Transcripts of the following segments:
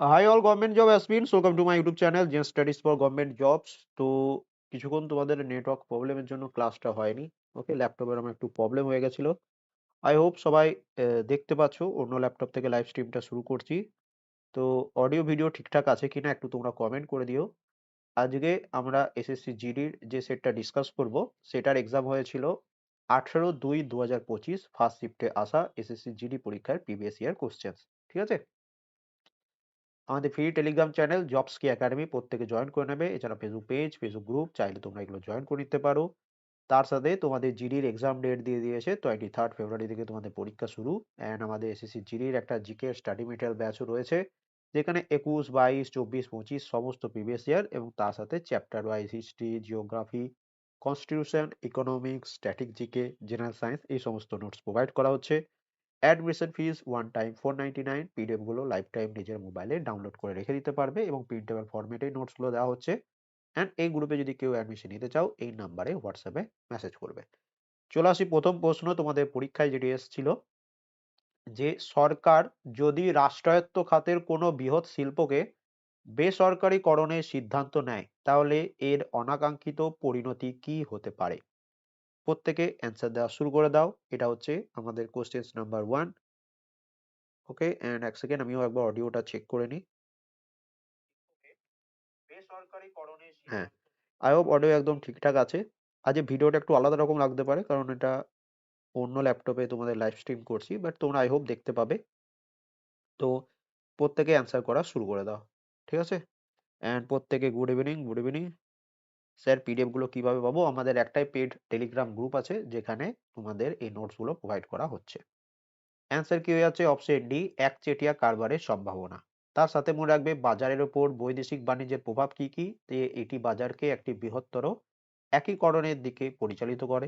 Hi all government job aspirants welcome to my YouTube channel Zen studies for government jobs তো কিছুক্ষণ তোমাদের network প্রবলেমের জন্য ক্লাসটা হয়নি ওকে ল্যাপটপের আমার একটু প্রবলেম হয়ে গেছিল। আই হোপ সবাই দেখতে পাচ্ছ, অন্য ল্যাপটপ থেকে লাইভ স্ট্রিমটা শুরু করছি। তো অডিও ভিডিও ঠিকঠাক আছে কিনা একটু তোমরা কমেন্ট করে দিও। আজকে আমরা এসএসসি জিডির যে সেটটা ডিসকাস করব, সেটার এক্সাম হয়েছিল আঠেরো দুই দু হাজার পঁচিশ ফার্স্ট শিফটে আসা এসএসসি জিডি পরীক্ষার প্রিভিয়াস ইয়ার কোশ্চেন ঠিক আছে? আমাদের ফ্রি টেলিগ্রাম চ্যানেল জবস কি একাডেমি প্রত্যেকে জয়েন করে নেবে। এছাড়া ফেসবুক পেজ ফেসবুক গ্রুপ চাইলে তোমরা এগুলো জয়েন করে নিতে পারো। তার সাথে তোমাদের জিডির এক্সাম ডেট দিয়ে দিয়েছে টোয়েন্টি থার্ড ফেব্রুয়ারি থেকে তোমাদের পরীক্ষা শুরু। অ্যান্ড আমাদের এসএসসি জিডির একটা জিকে স্টাডি মেটেরিয়াল ব্যাচও রয়েছে, যেখানে একুশ, বাইশ, চব্বিশ, পঁচিশ সমস্ত প্রিভিয়াস ইয়ার এবং তার সাথে chapter wise history geography constitution economics static GK general science এই সমস্ত নোটস প্রোভাইড করা হচ্ছে। Admission fees one time four ninety nine PDF life time নিজের মোবাইলে ডাউনলোড করে রেখে দিতে পারবে এবং প্রিন্টেবল ফরম্যাটে নোটসগুলো দেওয়া হচ্ছে। অ্যান্ড এই গ্রুপে যদি কেউ অ্যাডমিশন নিতে চাও, এই নাম্বারে হোয়াটসঅ্যাপে মেসেজ করবে। চলে আসি প্রথম প্রশ্ন, তোমাদের পরীক্ষায় যেটি এসেছিল। যে সরকার যদি রাষ্ট্রায়ত্ত খাতের কোনো বৃহৎ শিল্পকে বেসরকারীকরণের সিদ্ধান্ত নেয়, তাহলে এর অনাকাঙ্ক্ষিত পরিণতি কি হতে পারে? প্রত্যেকে অ্যান্সার দেওয়া শুরু করে দাও। এটা হচ্ছে আমাদের question number one okay and এক সেকেন্ড আমিও একবার অডিওটা চেক করে নিই। হ্যাঁ আই হোপ অডিও একদম ঠিকঠাক আছে। আজ ভিডিওটা একটু আলাদা রকম লাগতে পারে কারণ এটা অন্য ল্যাপটপে তোমাদের লাইভ স্ট্রিম করছি বাট তোমরা আই হোপ দেখতে পাবে। তো প্রত্যেকে অ্যান্সার করা শুরু করে দাও। ঠিক আছে? অ্যান্ড প্রত্যেকে good evening good evening sir পিডিএফগুলো কীভাবে পাবো? আমাদের একটাই পেড টেলিগ্রাম গ্রুপ আছে, যেখানে তোমাদের এই নোটসগুলো প্রোভাইড করা হচ্ছে। অ্যান্সার কি হয়ে যাচ্ছে? অপশন ডি একচেটিয়া কারবারের সম্ভাবনা। তার সাথে মনে রাখবে, বাজারের ওপর বৈদেশিক বাণিজ্যের প্রভাব কি কি? এটি বাজারকে একটি বৃহত্তর একীকরণের দিকে পরিচালিত করে।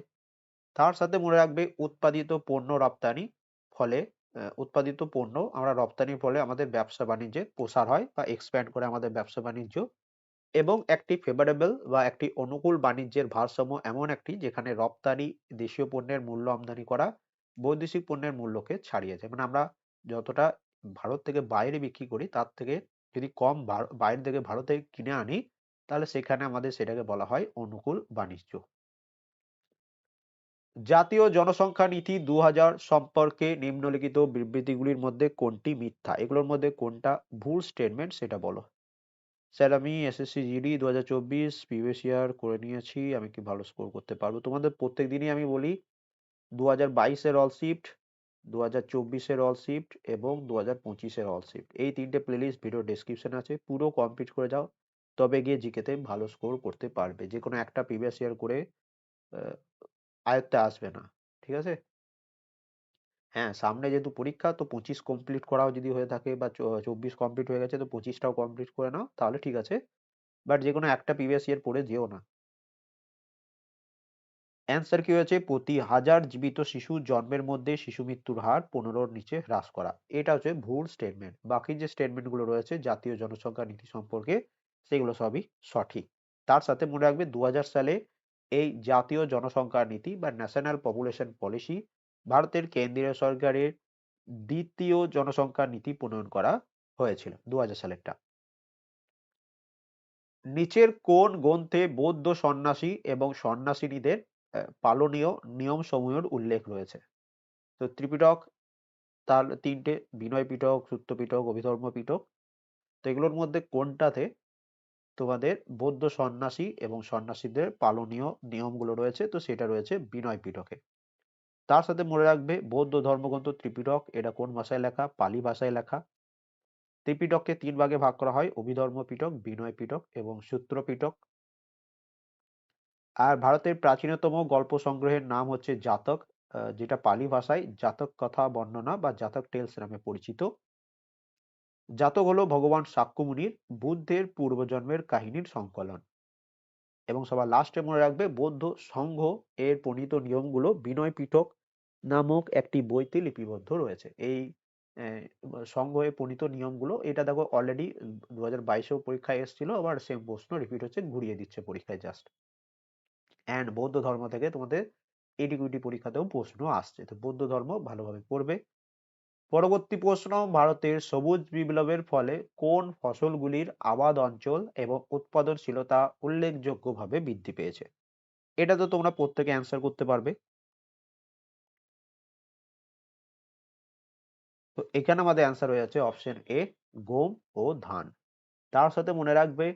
তার সাথে মনে রাখবে, উৎপাদিত পণ্য রপ্তানি ফলে উৎপাদিত পণ্য আমরা রপ্তানির ফলে আমাদের ব্যবসা বাণিজ্যের প্রসার হয় বা এক্সপ্যান্ড করে আমাদের ব্যবসা বাণিজ্য এবং একটি ফেভারেবল বা একটি অনুকূল বাণিজ্যের ভারসাম্য এমন একটি যেখানে রপ্তানি দেশীয় পণ্যের মূল্য আমদানি করা বৈদেশিক পণ্যের মূল্যকে ছাড়িয়ে যায়। মানে আমরা যতটা ভারত থেকে বাইরে বিক্রি করি, তার থেকে যদি কম বাইরে থেকে ভারতে কিনে আনি, তাহলে সেখানে আমাদের সেটাকে বলা হয় অনুকূল বাণিজ্য। জাতীয় জনসংখ্যা নীতি দু হাজার সম্পর্কে নিম্নলিখিত বিবৃতিগুলির মধ্যে কোনটি মিথ্যা? এগুলোর মধ্যে কোনটা ভুল স্টেটমেন্ট সেটা বলো। স্যার, আমি এসএসসি জিডি দু হাজার চব্বিশ প্রিভিয়াস ইয়ার করে নিয়েছি, আমি কি ভালো স্কোর করতে পারব? তোমাদের প্রত্যেক দিনই আমি বলি দু হাজার বাইশের অল শিফট দু হাজার চব্বিশের অল শিফট এবং দু হাজার পঁচিশের অল শিফট এই তিনটে প্লেলিস্ট ভিডিও ডেসক্রিপশন আছে, পুরো কমপ্লিট করে যাও, তবে গিয়ে জিকেতে ভালো স্কোর করতে পারবে। যে কোনো একটা প্রিভিয়াস ইয়ার করে আয়ত্তে আসবে না, ঠিক আছে? হ্যাঁ সামনে যেহেতু পরীক্ষা, তো পঁচিশ কমপ্লিট করাও যদি হয়ে থাকে বা চব্বিশ কমপ্লিট হয়ে গেছে, তো পঁচিশটাও কমপ্লিট করে নাও, তাহলে ঠিক আছে। বাট যে কোনো একটা প্রিভিয়াস ইয়ার পড়ে যেও না। অ্যান্সার কি হয়েছে? প্রতি হাজার জীবিত শিশু জন্মের মধ্যে শিশু মৃত্যুর হার পনেরোর নিচে হ্রাস করা। এটা হচ্ছে ভুল স্টেটমেন্ট বাকি যে স্টেটমেন্টগুলো রয়েছে জাতীয় জনসংখ্যা নীতি সম্পর্কে, সেগুলো সবই সঠিক। তার সাথে মনে রাখবে দু হাজার সালে এই জাতীয় জনসংখ্যা নীতি বা ন্যাশনাল পপুলেশন পলিসি ভারতের কেন্দ্রীয় সরকারের দ্বিতীয় জনসংখ্যা নীতি প্রণয়ন করা হয়েছিল দু সালেরটা। নিচের কোন গ্রন্থে বৌদ্ধ সন্ন্যাসী এবং সন্ন্যাসিনীদের পালনীয় নিয়ম সমূহের উল্লেখ রয়েছে? তো ত্রিপিটক, তার তিনটে বিনয় পিটক সূত্র পিটক অভিধর্ম পিটক তো এগুলোর মধ্যে কোনটাতে তোমাদের বৌদ্ধ সন্ন্যাসী এবং সন্ন্যাসীদের পালনীয় নিয়মগুলো রয়েছে? তো সেটা রয়েছে বিনয় পিটকে তার সাথে মনে রাখবে বৌদ্ধ ধর্মগ্রন্থ ত্রিপিটক, এটা কোন ভাষায় লেখা? পালি ভাষায় লেখা। ত্রিপিটককে তিন ভাগে ভাগ করা হয় অভিধর্ম পিটক বিনয় পিটক এবং সূত্র পিটক আর ভারতের প্রাচীনতম গল্প সংগ্রহের নাম হচ্ছে জাতক যেটা পালি ভাষায় জাতক কথা বর্ণনা বা জাতক টেলস নামে পরিচিত। জাতক হলো ভগবান সাক্ষ্যমুনির বুদ্ধের পূর্বজন্মের কাহিনীর সংকলন। এবং সবার লাস্টে মনে রাখবে বৌদ্ধ সংঘ এর প্রণীত নিয়মগুলো বিনয় পিটক নামক একটি বইতে লিপিবদ্ধ রয়েছে। এই আহ, সংঘ এর প্রণীত নিয়মগুলো এটা দেখো অলরেডি দু হাজার বাইশেও পরীক্ষায় এসেছিল আবার সেম প্রশ্ন রিপিট হচ্ছে ঘুরিয়ে দিচ্ছে পরীক্ষায় জাস্ট অ্যান্ড বৌদ্ধ ধর্ম থেকে তোমাদের এডিকুইটি পরীক্ষাতেও প্রশ্ন আসছে। তো বৌদ্ধ ধর্ম ভালোভাবে পড়বে। পরবর্তী প্রশ্ন ভারতের সবুজ বিপ্লবের ফলে কোন ফসলগুলির আবাদ অঞ্চল এবং উৎপাদনশীলতা উল্লেখযোগ্যভাবে বৃদ্ধি পেয়েছে? এটা তো তোমরা প্রত্যেকে অ্যান্সার করতে পারবে। তো এখানে আমাদের অ্যান্সার হয়ে যাচ্ছে অপশন এ গম ও ধান। তার সাথে মনে রাখবে,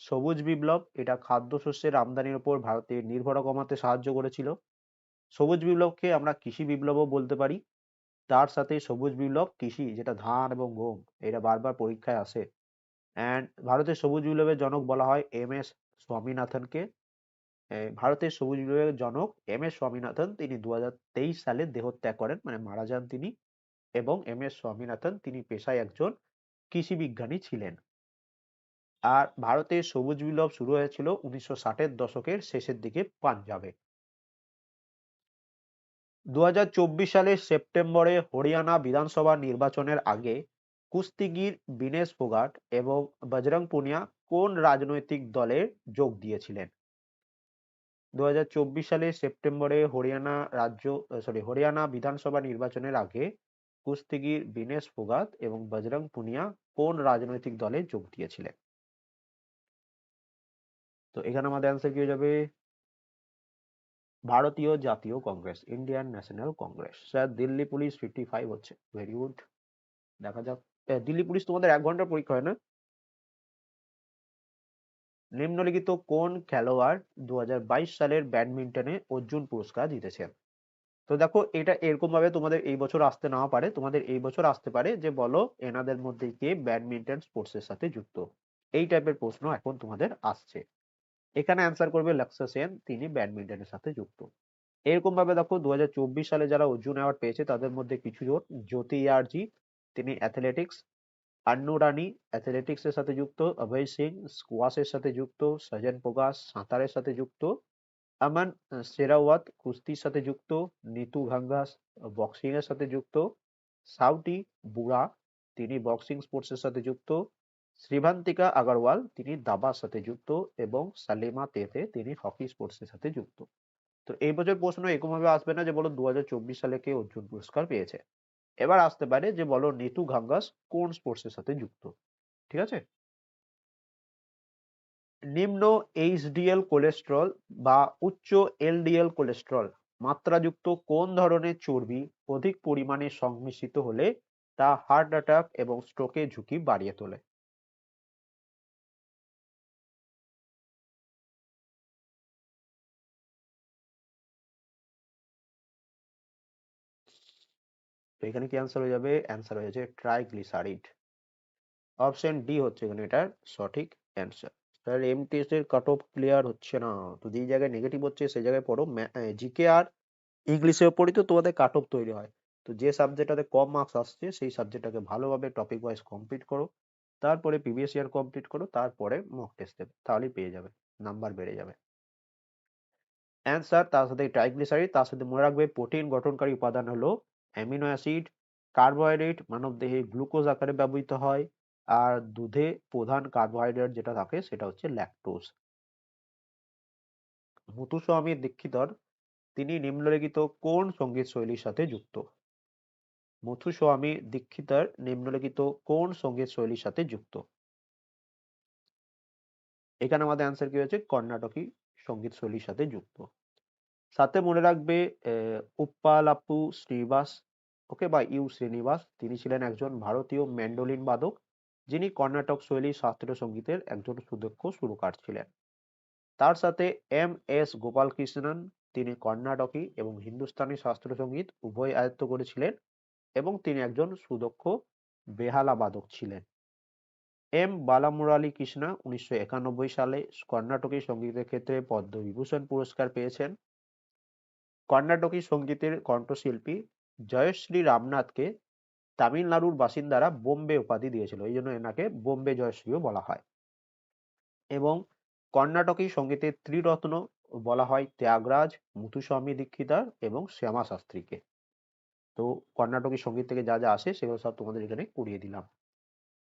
সবুজ বিপ্লব, এটা খাদ্যশস্যের আমদানির উপর ভারতের নির্ভর কমাতে সাহায্য করেছিল। সবুজ বিপ্লবকে আমরা কৃষি বিপ্লবও বলতে পারি। তার সাথে সবুজ বিপ্লব, কৃষি, যেটা ধান এবং গম, এটা বারবার পরীক্ষায় আসে। অ্যান্ড ভারতের সবুজ বিপ্লবের জনক বলা হয় এম এস স্বামীনাথনকে। ভারতের সবুজ বিপ্লবের জনক এম এস স্বামীনাথন, তিনি দু হাজার তেইশ সালে দেহত্যাগ করেন মানে মারা যান তিনি। এবং এম এস স্বামীনাথন তিনি পেশায় একজন কৃষি বিজ্ঞানী ছিলেন। আর ভারতের সবুজ বিপ্লব শুরু হয়েছিল উনিশশো ষাটের দশকের শেষের দিকে পাঞ্জাবে। দু সালের সেপ্টেম্বরে হরিয়ানা বিধানসভা নির্বাচনের আগে কুস্তিগির বিনেশ ফোগাট এবং বজরং পুনিয়া কোন রাজনৈতিক দলে যোগ দিয়েছিলেন? দু হাজার চব্বিশ সালে সেপ্টেম্বরে হরিয়ানা রাজ্য সরি হরিয়ানা বিধানসভা নির্বাচনের আগে কুস্তিগির বিনেশ ফোগাত এবং বজরং পুনিয়া কোন রাজনৈতিক দলে যোগ দিয়েছিলেন? তো এখানে আমাদের অ্যান্সার কি হয়ে যাবে? ভারতীয় জাতীয় Congress Indian National Congress sir, Delhi police fifty five হচ্ছে। ভেরি গুড দেখা যাক। দিল্লি পুলিশ তোমাদের এক ঘণ্টার পরীক্ষা হয় না? নিম্নলিখিত কোন খেলোয়াড় দু হাজার বাইশ সালের ব্যাডমিন্টনে অর্জুন পুরস্কার জিতেছেন? তো দেখো এটা এরকম ভাবে তোমাদের এই বছর আসতে নাও পারে, তোমাদের এই বছর আসতে পারে যে বলো এনাদের মধ্যে কে ব্যাডমিন্টন স্পোর্টস এর সাথে যুক্ত। এই টাইপের প্রশ্ন এখন তোমাদের আসছে। এখানে অ্যান্সার করবে লক্ষ্য সেন, তিনি ব্যাডমিন্টনের সাথে যুক্ত। এরকম ভাবে দেখো দু হাজার চব্বিশ সালে যারা অর্জুন অ্যাওয়ার্ড পেয়েছে তাদের মধ্যে কিছু জন জ্যোতি ইয়ারজি তিনি অ্যাথলেটিক্স আন্নু রানী অ্যাথলেটিক্স এর সাথে যুক্ত, অভয় সিং স্কোয়াশের সাথে যুক্ত, সজন পোগাস সাঁতারের সাথে যুক্ত আমান সেরাওয়াত, কুস্তির সাথে যুক্ত, নিতু ঘাঙ্গাস বক্সিং এর সাথে যুক্ত, সাউটি, বুড়া, তিনি বক্সিং স্পোর্টস এর সাথে যুক্ত, শ্রীভান্তিকা আগরওয়াল, তিনি দাবার সাথে যুক্ত এবং সালিমা তেতে তিনি হকি স্পোর্টস এর সাথে যুক্ত। তো এই বছর প্রশ্ন এরকম ভাবে আসবে না যে বলো দু হাজার চব্বিশ সালে কে অর্জুন পুরস্কার পেয়েছে। এবার আসতে পারে যে বলো নিতু ঘাঙ্গাস কোন স্পোর্টস এর সাথে যুক্ত। ঠিক আছে? নিম্ন এইচডিএল কোলেস্ট্রল বা উচ্চ এলডিএল কোলেস্ট্রল মাত্রাযুক্ত কোন ধরনের চর্বি অধিক পরিমাণে সংমিশ্রিত হলে তা হার্ট অ্যাটাক এবং স্ট্রোকের ঝুঁকি বাড়িয়ে তোলে? তো এখানে কি অ্যান্সার হয়ে যাবে? অ্যান্সার হয়ে যাচ্ছে ট্রাইগ্লিসারিড অপশন ডি হচ্ছে এখানে এটার সঠিক অ্যান্সার স্যার এমটিএস এর কাট অফ ক্লিয়ার হচ্ছে না। তো যেই জায়গায় নেগেটিভ হচ্ছে, সেই জায়গায় পড়ো। জিকে আর ইংলিশের উপরই তো তোমাদের কাট অফ তৈরি হয়। তো যে সাবজেক্টটাতে কম মার্কস আসছে, সেই সাবজেক্টটাকে ভালোভাবে টপিক ওয়াইজ কমপ্লিট করো। তারপরে প্রিভিয়াস ইয়ার কমপ্লিট করো, তারপরে মক টেস্ট দেবে তাহলেই পেয়ে যাবে। নাম্বার বেড়ে যাবে। অ্যান্সার তার সাথে ট্রাইগ্লিসারিড তার সাথে মনে রাখবে প্রোটিন গঠনকারী উপাদান হলো অ্যামিনো অ্যাসিড কার্বোহাইড্রেট মানবদেহে গ্লুকোজ আকারে ব্যবহৃত হয়। আর দুধে প্রধান কার্বোহাইড্রেট যেটা থাকে সেটা হচ্ছে ল্যাকটোজ মুতুস্বামী দীক্ষিতর, তিনি নিম্নলিখিত কোন সংগীত শৈলীর সাথে যুক্ত? মুথুস্বামী দীক্ষিতর, নিম্নলিখিত কোন সংগীত শৈলীর সাথে যুক্ত? এখানে আমাদের অ্যান্সার কি হয়েছে? কর্ণাটকী সংগীত শৈলীর সাথে যুক্ত। সাথে মনে রাখবে উপ্পালাপ্পু শ্রীনিবাস ওকে বা ইউ শ্রীনিবাস, তিনি ছিলেন একজন ভারতীয় ম্যান্ডোলিন বাদক। যিনি কর্ণাটক শৈলী শাস্ত্রীয় সঙ্গীতের একজন সুদক্ষ সুরকার ছিলেন। তার সাথে এম এস গোপালকৃষ্ণন, তিনি কর্ণাটকী এবং হিন্দুস্তানি শাস্ত্রীয় সংগীত উভয় আয়ত্ত করেছিলেন এবং তিনি একজন সুদক্ষ বেহালা বাদক ছিলেন। এম বালামুরালী কৃষ্ণা উনিশশো একানব্বই সালে কর্ণাটকী সঙ্গীতের ক্ষেত্রে পদ্মবিভূষণ পুরস্কার পেয়েছেন। কর্ণাটকী সঙ্গীতের কণ্ঠশিল্পী জয়শ্রী রামনাথকে তামিলনাড়ুর বাসিন্দারা বোম্বে উপাধি দিয়েছিল। এই জন্য এনাকে বোম্বে জয়শ্রীও বলা হয়। এবং কর্ণাটকী সঙ্গীতের ত্রিরত্ন বলা হয় ত্যাগরাজ মুথুস্বামী দীক্ষিতার এবং শ্যামা শাস্ত্রীকে। তো কর্ণাটকী সংগীত থেকে যা যা আসে সেগুলো সব তোমাদের এখানে করিয়ে দিলাম।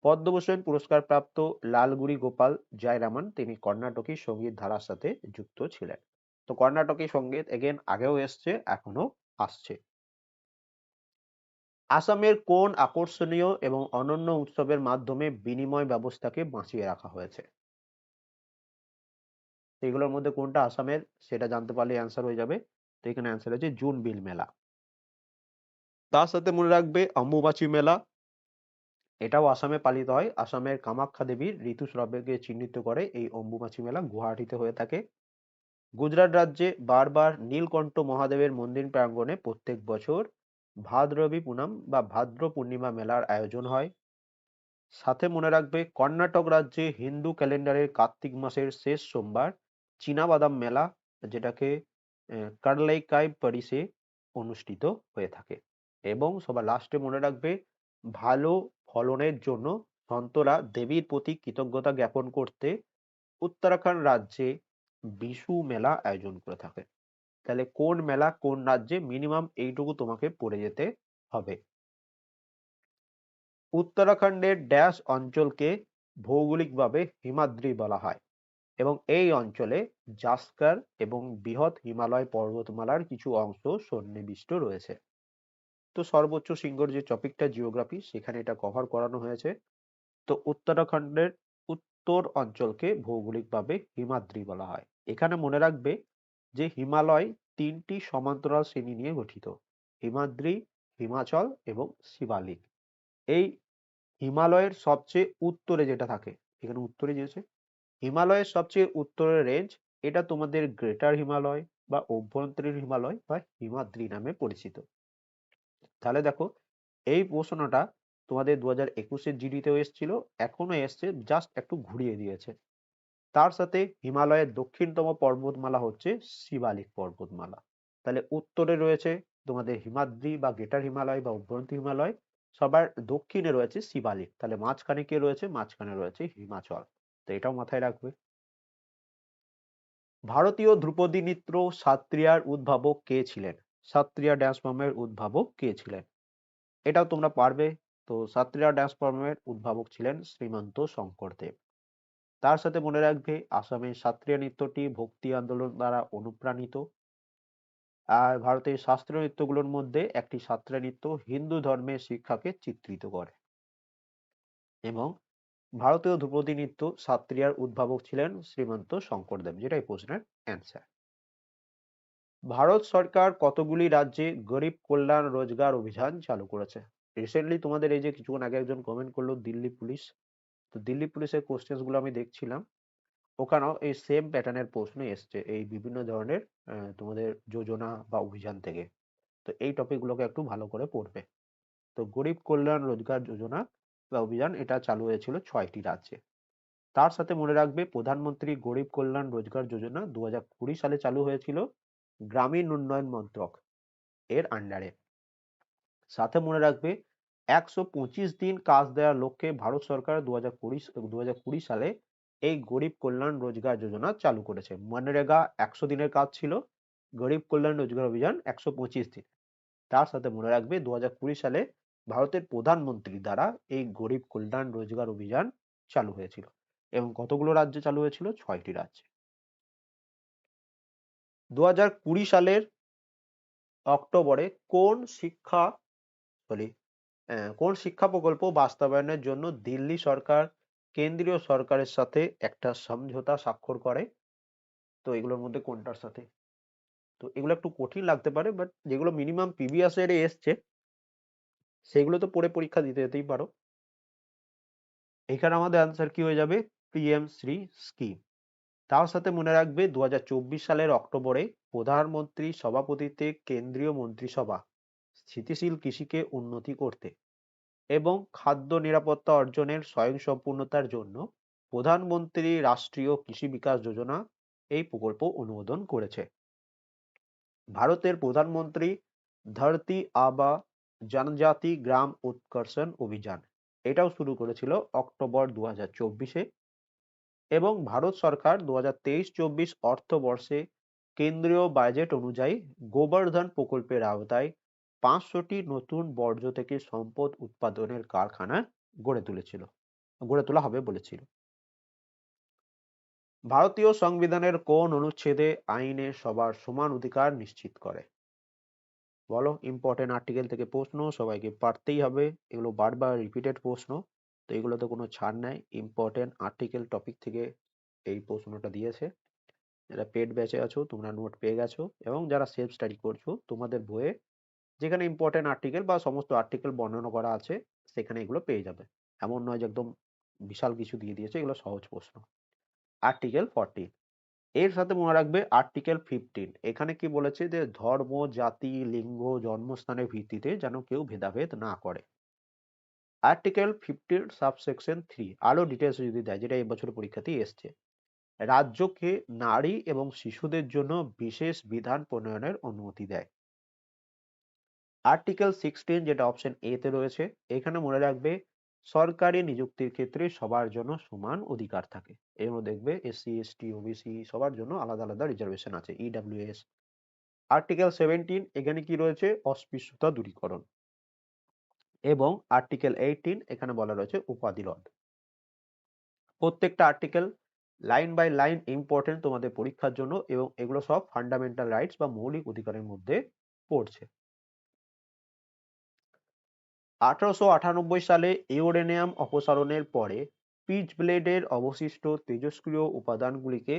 পদ্মভূষণ পুরস্কার প্রাপ্ত লালগুড়ি গোপাল জয়রামন তিনি কর্ণাটকী সংগীত ধারার সাথে যুক্ত ছিলেন। তো কর্ণাটকী সংগীত এগেন আগেও এসছে এখনও আসছে। আসামের কোন আকর্ষণীয় এবং অনন্য উৎসবের মাধ্যমে বিনিময় ব্যবস্থাকে বাঁচিয়ে রাখা হয়েছে? এগুলোর মধ্যে কোনটা আসামের সেটা জানতে পারলে অ্যান্সার হয়ে যাবে। তো এখানে অ্যান্সার হচ্ছে জুন বিল মেলা। তার সাথে মনে রাখবে অম্বুবাচী মেলা। এটাও আসামে পালিত হয়। আসামের কামাখ্যা দেবীর ঋতুস্রাবকে চিহ্নিত করে এই অম্বুবাচী মেলা গুয়াহাটিতে হয়ে থাকে। গুজরাট রাজ্যে বারবার নীলকণ্ঠ মহাদেবের মন্দির প্রাঙ্গণে প্রত্যেক বছর ভাদ্রবী পুনম বা ভাদ্র পূর্ণিমা মেলার আয়োজন হয়। সাথে মনে রাখবে, কর্ণাটক রাজ্যে হিন্দু ক্যালেন্ডারের কার্তিক মাসের শেষ সোমবার চীনাবাদাম মেলা, যেটাকে কার্লাইকাই প্যারিসে অনুষ্ঠিত হয়ে থাকে। এবং সবার লাস্টে মনে রাখবে, ভালো ফলনের জন্য সন্তরা দেবীর প্রতি কৃতজ্ঞতা জ্ঞাপন করতে উত্তরাখণ্ড রাজ্যে বিশু মেলা আয়োজন করে থাকে। তাহলে কোন মেলা কোন রাজ্যে মিনিমাম এইটুকু তোমাকে পড়ে যেতে হবে? উত্তরাখণ্ডের ড্যাশ অঞ্চলকে ভৌগোলিকভাবে হিমাদ্রি বলা হয় এবং এই অঞ্চলে জাস্কার এবং বৃহৎ হিমালয় পর্বতমালার কিছু অংশ সন্নিবিষ্ট রয়েছে। তো সর্বোচ্চ শৃঙ্গর যে টপিকটা জিওগ্রাফি, সেখানে এটা কভার করানো হয়েছে। তো উত্তরাখণ্ডের উত্তর অঞ্চলকে ভৌগোলিকভাবে হিমাদ্রি বলা হয়। এখানে মনে রাখবে যে হিমালয় তিনটি সমান্তরাল শ্রেণি নিয়ে গঠিত। হিমাদ্রি, হিমাচল এবং শিবালিক। এই হিমালয়ের সবচেয়ে উত্তরে যেটা থাকে, এখানে উত্তরে যেছে হিমালয়ের সবচেয়ে উত্তরের রেঞ্জ এটা তোমাদের গ্রেটার হিমালয় বা অভ্যন্তরীণ হিমালয় বা হিমাদ্রি নামে পরিচিত। তাহলে দেখো, এই প্রশ্নটা তোমাদের দু হাজার একুশের জিডিতেও এসেছিল এখনও এসছে জাস্ট একটু ঘুরিয়ে দিয়েছে। তার সাথে হিমালয়ের দক্ষিণতম পর্বতমালা হচ্ছে শিবালিক পর্বতমালা। তাহলে উত্তরে রয়েছে তোমাদের হিমাদ্রি বা গ্রেটার হিমালয় বা অভ্যন্তরীণ হিমালয়, সবার দক্ষিণে রয়েছে শিবালিক। তাহলে মাঝখানে কে রয়েছে? মাঝখানে রয়েছে হিমাচল। তো এটাও মাথায় রাখবে। ভারতীয় ধ্রুপদী নৃত্য সাত্রিয়ার উদ্ভাবক কে ছিলেন? সাত্রিয়া ড্যান্স ফর্মের উদ্ভাবক কে ছিলেন? এটাও তোমরা পারবে। তো সাত্রিয়া ড্যান্স ফর্মের উদ্ভাবক ছিলেন শ্রীমন্ত শঙ্করদেব। তার সাথে মনে রাখবে আসামের সাত্রিয়া নৃত্যটি ভক্তি আন্দোলন দ্বারা অনুপ্রাণিত। আর ভারতের শাস্ত্রীয় নৃত্যগুলোর মধ্যে একটি সাত্রিয়া নৃত্য হিন্দু ধর্মের শিক্ষাকে চিত্রিত করে। এবং ভারতীয় ধ্রুপদী নৃত্য সাত্রিয়ার উদ্ভাবক ছিলেন শ্রীমন্ত শঙ্করদেব যেটাই প্রশ্নের অ্যান্সার ভারত সরকার কতগুলি রাজ্যে গরিব কল্যাণ রোজগার অভিযান চালু করেছে? রিসেন্টলি তোমাদের এই যে কিছুক্ষণ আগে একজন কমেন্ট করল, দিল্লি পুলিশ। তো দিল্লি পুলিশের কোশ্চেন্সগুলো আমি দেখছিলাম। ওখানেও এই সেম প্যাটার্নের প্রশ্ন এসছে, এই বিভিন্ন ধরনের তোমাদের যোজনা বা অভিযান থেকে। তো এই টপিক গুলোকে একটু ভালো করে পড়বে। তো গরিব কল্যাণ রোজগার যোজনা বা অভিযান, এটা চালু হয়েছিল ছয়টি রাজ্যে। তার সাথে মনে রাখবে, প্রধানমন্ত্রী গরিব কল্যাণ রোজগার যোজনা দু হাজার কুড়ি সালে চালু হয়েছিল গ্রামীণ উন্নয়ন মন্ত্রক এর আন্ডারে সাথে মনে রাখবে একশো পঁচিশ দিন কাজ দেওয়ার লক্ষ্যে ভারত সরকার দু হাজার কুড়ি সালে এই গরিব কল্যাণ রোজগার যোজনা চালু করেছে। মনরেগা একশো দিনের কাজ ছিল, গরিব কল্যাণ রোজগার অভিযান একশো পঁচিশ দিন। তার সাথে মনে রাখবে দু হাজার কুড়ি সালে ভারতের প্রধানমন্ত্রী দ্বারা এই গরিব কল্যাণ রোজগার অভিযান চালু হয়েছিল এবং কতগুলো রাজ্যে চালু হয়েছিল? ছয়টি রাজ্যে। দু হাজার কুড়ি সালের অক্টোবরে কোন শিক্ষা, সরি কোন শিক্ষা প্রকল্প বাস্তবায়নের জন্য দিল্লি সরকার কেন্দ্রীয় সরকারের সাথে একটা সমঝোতা স্বাক্ষর করে? তো এগুলোর মধ্যে কোনটার সাথে? তো এগুলো একটু কঠিন লাগতে পারে বাট যেগুলো মিনিমাম প্রিভিয়াস ইয়ারে এসছে, সেগুলো তো পড়ে পরীক্ষা দিতে যেতেই পারো। এখানে আমাদের আনসার কি হয়ে যাবে? পিএম শ্রী স্কিম তার সাথে মনে রাখবে দু হাজার চব্বিশ সালের অক্টোবরে প্রধানমন্ত্রী সভাপতিত্বে কেন্দ্রীয় মন্ত্রিসভা। স্থিতিশীল কৃষিকে উন্নতি করতে এবং খাদ্য নিরাপত্তা অর্জনের স্বয়ংসম্পূর্ণতার জন্য প্রধানমন্ত্রী রাষ্ট্রীয় কৃষি বিকাশ যোজনা এই প্রকল্প অনুমোদন করেছে। ভারতের প্রধানমন্ত্রী ধরতি আবা জনজাতি গ্রাম উৎকর্ষণ অভিযান, এটাও শুরু করেছিল অক্টোবর দু হাজার চব্বিশে এবং ভারত সরকার দু হাজার তেইশ চব্বিশ অর্থবর্ষে কেন্দ্রীয় বাজেট অনুযায়ী গোবর্ধন প্রকল্পের আওতায় পাঁচশোটি নতুন বর্জ্য থেকে সম্পদ উৎপাদনের কারখানা গড়ে তুলেছিল, গড়ে তোলা হবে বলেছিল। ভারতীয় সংবিধানের কোন অনুচ্ছেদে আইনে সবার সমান অধিকার নিশ্চিত করে? বলো ইম্পর্টেন্ট আর্টিকেল থেকে প্রশ্ন, সবাইকে পারতেই হবে, এগুলো বারবার রিপিটেড প্রশ্ন, তো এগুলোতে কোনো ছাড় নাই ইম্পর্টেন্ট আর্টিকেল টপিক থেকে এই প্রশ্নটা দিয়েছে। যারা পেড ব্যাচে আছো, তোমরা নোট পেয়ে গেছো, এবং যারা সেলফ স্টাডি করছ, তোমাদের বইয়ে যেখানে ইম্পর্টেন্ট আর্টিকেল বা সমস্ত আর্টিকেল বর্ণনা করা আছে, সেখানে এগুলো পেয়ে যাবে। এমন নয় যে একদম বিশাল কিছু দিয়ে দিয়েছে, এগুলো সহজ প্রশ্ন। আর্টিকেল ফরটিন এর সাথে মনে রাখবে আর্টিকেল ফিফটিন এখানে কি বলেছে যে ধর্ম, জাতি, লিঙ্গ, জন্মস্থানের ভিত্তিতে যেন কেউ ভেদাভেদ না করে। আর্টিকেল ফিফটিন সাবসেকশন থ্রি আরও ডিটেলস যদি দেয়, যেটা এবছর পরীক্ষাতেই এসছে। রাজ্যকে নারী এবং শিশুদের জন্য বিশেষ বিধান প্রণয়নের অনুমতি দেয়। আর্টিকেল সিক্সটিন যেটা অপশন এ তে রয়েছে, এখানে মনে রাখবে সরকারি নিযুক্তির ক্ষেত্রে সবার জন্য সমান অধিকার থাকে। এর দেখবে এসসি এসটি ওবিসি সবার জন্য আলাদা আলাদা রিজার্ভেশন আছে ইডাব্লিউএস আর্টিকেল সেভেন্টিন এখানে কি রয়েছে? অস্পৃশ্যতা দূরীকরণ। এবং আর্টিকেল এইটিন এখানে বলা রয়েছে উপাধি রদ। প্রত্যেকটা article line by line important তোমাদের পরীক্ষার জন্য এবং এগুলো সব ফান্ডামেন্টাল রাইটস বা মৌলিক অধিকারের মধ্যে পড়ছে। আঠারোশো আটানব্বই সালে ইউরেনিয়াম অপসারণের পরে পিচ ব্লেডের অবশিষ্ট তেজস্ক্রিয় উপাদানগুলিকে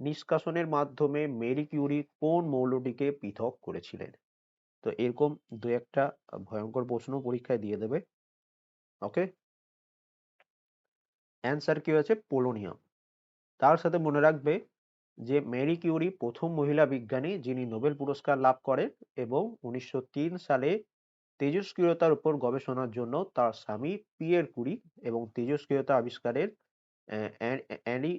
নিষ্কাশনের মাধ্যমে মেরি কিউরি কোন মৌলটিকে পৃথক করেছিলেন? তো এরকম দু একটা ভয়ঙ্কর প্রশ্ন পরীক্ষায় দিয়ে দেবে। ওকে? অ্যান্সার কি হয়েছে? পোলোনিয়াম। তার সাথে মনে রাখবে যে মেরি কিউরি প্রথম মহিলা বিজ্ঞানী যিনি নোবেল পুরস্কার লাভ করেন এবং উনিশশো তিন সালে তেজস্ক্রিয়তার উপর গবেষণার জন্য তার স্বামী পিয়ের কুরি এবং তেজস্ক্রিয়তা আবিষ্কারের অ্যানি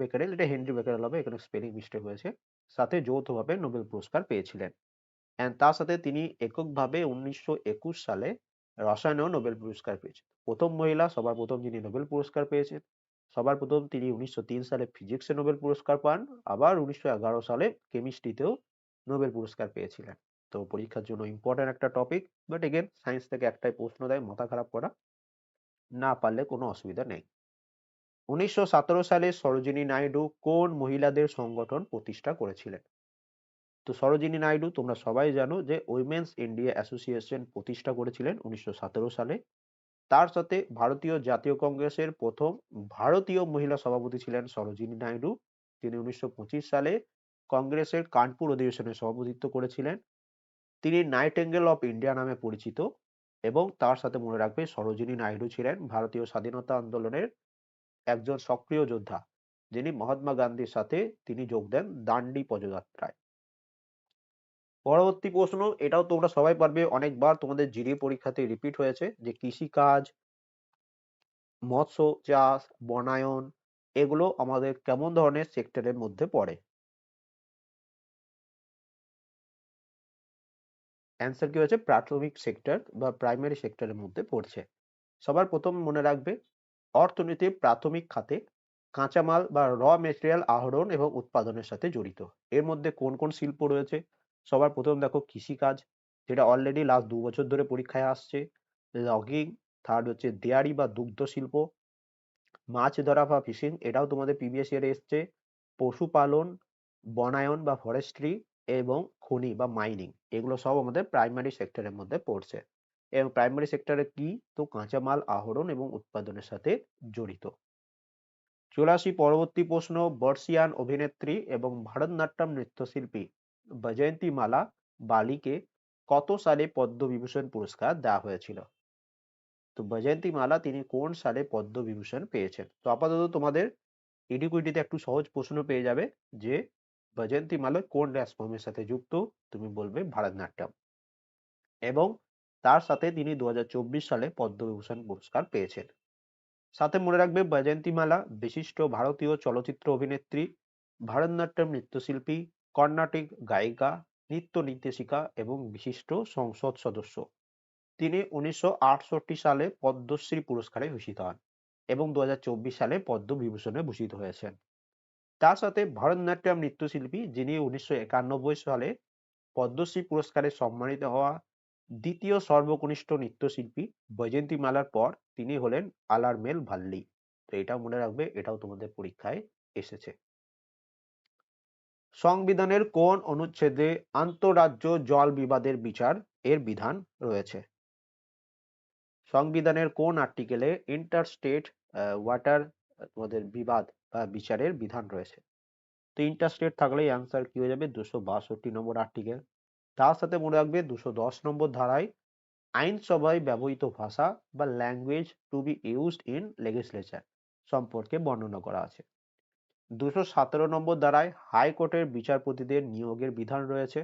বেকারেল, এটা হেনরি বেকারেল হবে এখানে স্পেলিং মিস্টেক হয়েছে, সাথে যৌথভাবে নোবেল পুরস্কার পেয়েছিলেন। অ্যান্ড তার সাথে তিনি এককভাবে উনিশশো একুশ সালে রসায়নেও নোবেল পুরস্কার পেয়েছেন। প্রথম মহিলা, সবার প্রথম যিনি নোবেল পুরস্কার পেয়েছেন, সবার প্রথম তিনি উনিশশো তিন সালে ফিজিক্সে নোবেল পুরস্কার পান, আবার উনিশশো এগারো সালে কেমিস্ট্রিতেও নোবেল পুরস্কার পেয়েছিলেন। তো পরীক্ষার জন্য ইম্পর্টেন্ট একটা টপিক বাট এগেন সায়েন্স থেকে একটাই প্রশ্ন দেয়, মাথা খারাপ করা। না পারলে কোনো অসুবিধা নেই। উনিশশো সালে সরোজিনী নাইডু কোন মহিলাদের সংগঠন প্রতিষ্ঠা করেছিলেন? তো সরোজিনী নাইডু, তোমরা সবাই জানো যে উইমেন্স ইন্ডিয়া অ্যাসোসিয়েশন প্রতিষ্ঠা করেছিলেন উনিশশো সতেরো সালে। তার সাথে ভারতীয় জাতীয় কংগ্রেসের প্রথম ভারতীয় মহিলা সভাপতি ছিলেন সরোজিনী নাইডু। তিনি উনিশশো পঁচিশ সালে কংগ্রেসের কানপুর অধিবেশনে সভাপতিত্ব করেছিলেন। তিনি নাইটেঙ্গেল অফ ইন্ডিয়া নামে পরিচিত এবং তার সাথে মনে রাখবে সরোজিনী নাইডু ছিলেন ভারতীয় স্বাধীনতা আন্দোলনের একজন সক্রিয় যোদ্ধা, যিনি মহাত্মা গান্ধীর সাথে তিনি যোগ দেন দান্ডি পদযাত্রায়। পরবর্তী প্রশ্ন, এটাও তোমরা সবাই পারবে অনেকবার, তোমাদের জিডি পরীক্ষাতে রিপিট হয়েছে যে কৃষিকাজ, মৎস্য চাষ, বনায়ন, এগুলো আমাদের কেমন ধরনের সেক্টরের মধ্যে পড়ে? অ্যান্সার কি হয়েছে? প্রাথমিক সেক্টর বা প্রাইমারি সেক্টরের মধ্যে পড়ছে। সবার প্রথম মনে রাখবে অর্থনীতির প্রাথমিক খাতে কাঁচামাল বা র মেটেরিয়াল আহরণ এবং উৎপাদনের সাথে জড়িত। এর মধ্যে কোন কোন শিল্প রয়েছে? সবার প্রথম দেখো কৃষিকাজ, যেটা অলরেডি লাস্ট দু বছর ধরে পরীক্ষায় আসছে। লগিং থার্ড হচ্ছে ডেয়ারি বা দুগ্ধ শিল্প। মাছ ধরা বা ফিশিং এটাও তোমাদের প্রিভিয়াস ইয়ারে এসছে। পশুপালন, বনায়ন বা ফরেস্ট্রি এবং খনি বা মাইনিং এগুলো সব আমাদের প্রাইমারি সেক্টরের মধ্যে পড়ছে। এবং প্রাইমারি সেক্টরে কি? তো কাঁচামাল আহরণ এবং উৎপাদনের সাথে জড়িত। চলে আসি পরবর্তী প্রশ্ন, বর্ষিয়ান অভিনেত্রী এবং ভারতনাট্যম নৃত্যশিল্পী বজয়ন্তী মালা বালিকে কত সালে পদ্মবিভূষণ পুরস্কার দেওয়া হয়েছিল? তো বজয়ন্তী মালা তিনি কোন সালে পদ্মবিভূষণ পেয়েছেন? তো আপাতত তোমাদের ইডিকুইটিতে একটু সহজ প্রশ্ন পেয়ে যাবে যে বজয়ন্তী মালা কোন ড্যান্স ফর্মের সাথে যুক্ত? তুমি বলবে ভারতনাট্যম। এবং তার সাথে তিনি দু হাজার চব্বিশ সালে পদ্মবিভূষণ পুরস্কার পেয়েছেন। সাথে মনে রাখবে বৈজয়ন্তী মালা, বিশিষ্ট ভারতীয় চলচ্চিত্র অভিনেত্রী, ভারতনাট্যম নৃত্যশিল্পী, কর্ণাটিক গায়িকা, নৃত্য নির্দেশিকা এবং বিশিষ্ট সংসদ সদস্য। তিনি উনিশশো আটষট্টি সালে পদ্মশ্রী পুরস্কারে ভূষিত হন এবং দু হাজার চব্বিশ সালে পদ্মবিভূষণে ভূষিত হয়েছেন। তার সাথে ভারতনাট্যম নৃত্যশিল্পী যিনি উনিশশো একানব্বই সালে পদ্মশ্রী পুরস্কারে সম্মানিত হওয়া দ্বিতীয় সর্বকনিষ্ঠ নৃত্যশিল্পী বৈজয়ন্তী মালার পর তিনি হলেন আলারমেল ভাল্লি। তো এটা মনে রাখবে, এটাও তোমাদের পরীক্ষায় এসেছে। সংবিধানের কোন অনুচ্ছেদে আন্তঃরাজ্য জল বিবাদের বিচার এর বিধান রয়েছে? সংবিধানের কোন আর্টিকেলে ইন্টারস্টেট ওয়াটার তোমাদের বিবাদ বা বিচারের বিধান রয়েছে। তো ইন্টারস্টেট থাকলেই অ্যান্সার কি হয়ে যাবে? দুশো বাষট্টি নম্বর আর্টিকেল তার সাথে মনে রাখবে দুশো দশ নম্বর ধারায় আইনসভায় ব্যবহৃত ভাষা বা language to be used in legislature সম্পর্কে বর্ণনা করা আছে। দুশো সতেরো নম্বর দ্বারায় হাইকোর্টের বিচারপতিদের নিয়োগের বিধান রয়েছে।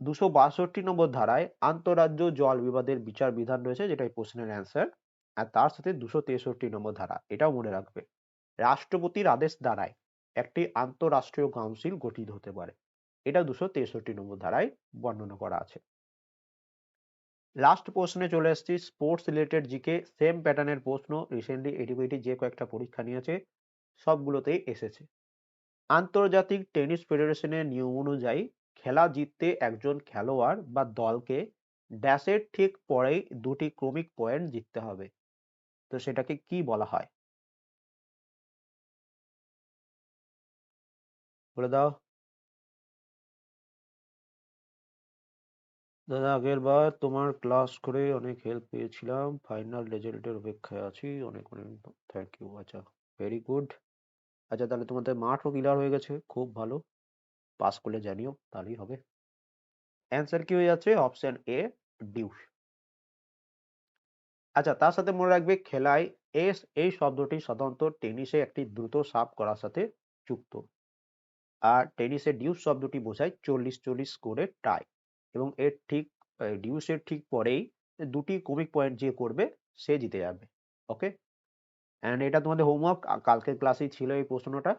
দুশো বাষট্টি নম্বর ধারায় আন্তঃরাজ্য জল বিবাদের বিচার বিধান রয়েছে যেটা এই প্রশ্নের অ্যান্সার আর তার সাথে দুশো তেষট্টি নম্বর ধারা, এটাও মনে রাখবে। রাষ্ট্রপতির আদেশ দ্বারায় একটি আন্তঃরাষ্ট্রীয় কাউন্সিল গঠিত হতে পারে। এটা দুশো তেষট্টি নম্বর ধারায় বর্ণনা করা আছে। লাস্ট প্রশ্নে চলে এসেছি স্পোর্টস রিলেটেড জিকে সেম প্যাটার্নের প্রশ্ন। রিসেন্টলি এটিভিটি যে কয়েকটা পরীক্ষা নিয়েছে সবগুলোতেই এসেছে। আন্তর্জাতিক টেনিস ফেডারেশনের নিয়ম অনুযায়ী খেলা জিততে একজন খেলোয়াড় বা দলকে ড্যাশের ঠিক পরেই দুটি ক্রমিক পয়েন্ট জিততে হবে। তো সেটাকে কি বলা হয়? বলে দাও। দাদা, আগের বার তোমার ক্লাস করে অনেক হেল্প পেয়েছিলাম। ফাইনাল রেজাল্টের অপেক্ষায় আছি। অনেক অনেক থ্যাংক ইউ আচ্ছা ভেরি গুড আচ্ছা তাহলে তোমাদের মাঠও ক্লিয়ার হয়ে গেছে। খুব ভালো। পাস করলে জানিও, তাহলেই হবে। অ্যান্সার কি হয়ে যাচ্ছে? অপশন এ ডিউস আচ্ছা তার সাথে মনে রাখবে খেলায় এস, এই শব্দটি সাধারণত টেনিসে একটি দ্রুত সাপ করার সাথে যুক্ত। আর টেনিসে ডিউস শব্দটি বোঝায় চল্লিশ চল্লিশ স্কোরে টাই এবং এর ঠিক ডিউসের ঠিক পরেই দুটি কমিক পয়েন্ট যে করবে, সে জিতে যাবে। ওকে অ্যান্ড এটা তোমাদের হোমওয়ার্ক কালকের ক্লাসেই ছিল এই প্রশ্নটা।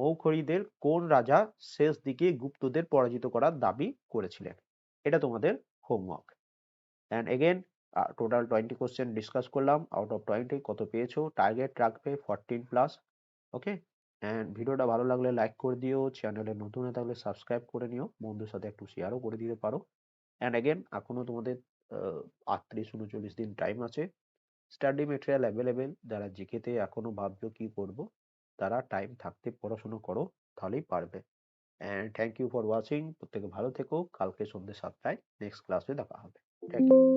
মৌখরীদের কোন রাজা শেষ দিকে গুপ্তদের পরাজিত করার দাবি করেছিলেন? এটা তোমাদের homework and again total twenty question discuss করলাম আউট অফ টোয়েন্টি কত পেয়েছ? টার্গেট রাখবে ফরটিন প্লাস ওকে অ্যান্ড ভিডিওটা ভালো লাগলে লাইক করে দিও চ্যানেলে নতুন হয়ে থাকলে সাবস্ক্রাইব করে নিও, বন্ধুর সাথে একটু শেয়ারও করে দিতে পারো। অ্যান্ড এগেন এখনও তোমাদের আটত্রিশ উনচল্লিশ দিন টাইম আছে। স্টাডি মেটেরিয়াল অ্যাভেলেবেল যারা জিকেতে এখনও ভাবছ কি করব, তারা টাইম থাকতে পড়াশুনো করো, তাহলেই পারবে। And thank you for watching প্রত্যেকে ভালো থেকো, কালকে সন্ধ্যে সাতটায় নেক্সট ক্লাসে দেখা হবে। Thank you